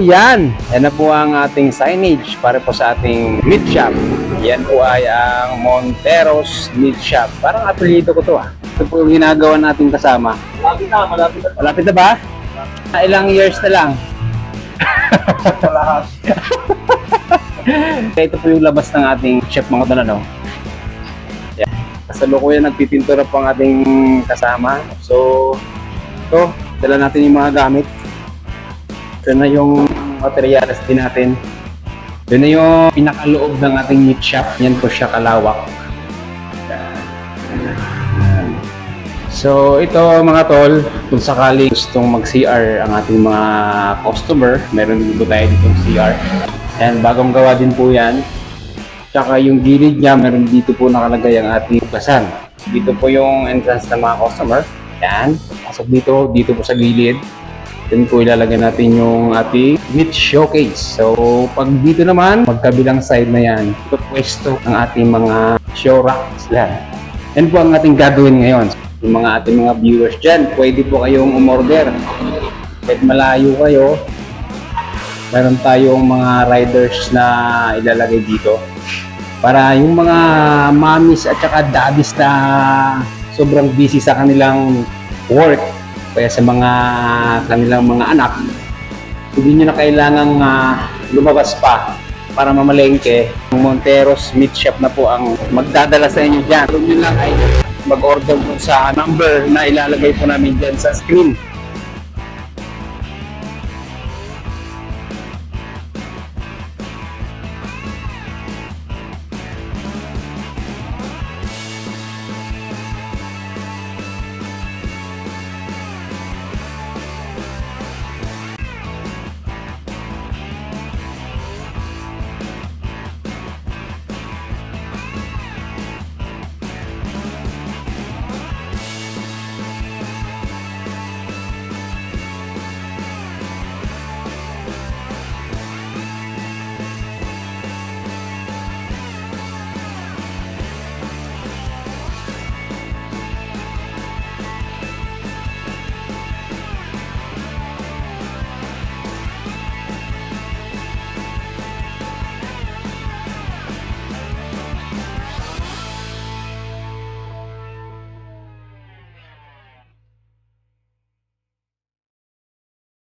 yan. Yan na po ang ating signage para po sa ating meat shop. Yan po ay ang Monteros Meat Shop. Parang apelido ko to ah. Ito po yung ginagawa natin kasama. Malapit na, malapit na. Malapit na ba? Ah, Ilang years na lang. Kaya ito po yung labas ng ating chef mga tol, ano? Yan. Kasalukuyan nagpipintura po ang ating kasama. So, ito, dala natin yung mga gamit. Ito na yung materials din natin. Ito na yung pinakaloob ng ating meat shop. Yan po siya kalawak. So ito mga tol, kung sakali gustong mag-CR ang ating mga customer, meron din po tayo ditong CR. And bagong gawa din po yan. Tsaka yung gilid niya, meron dito po nakalagay ang ating basan. Dito po yung entrance ng mga customer. Yan. Pasok dito, dito po sa gilid. Then po ilalagay natin yung ating meat showcase. So, pag dito naman, magkabilang side na yan, ito pwesto ang ating mga show racks lang. Yan po ang ating gagawin ngayon. Yung mga ating mga viewers dyan, pwede po kayong umorder. Kahit malayo kayo, meron tayong mga riders na ilalagay dito. Para yung mga mommies at saka daddies na sobrang busy sa kanilang work, kaya sa mga kanilang mga anak, hindi nyo na kailangang ah, lumabas pa para mamalengke. Monteros Meat Shop na po ang magdadala sa inyo dyan. Kung nyo lang ay mag-order po sa number na ilalagay po namin dyan sa screen.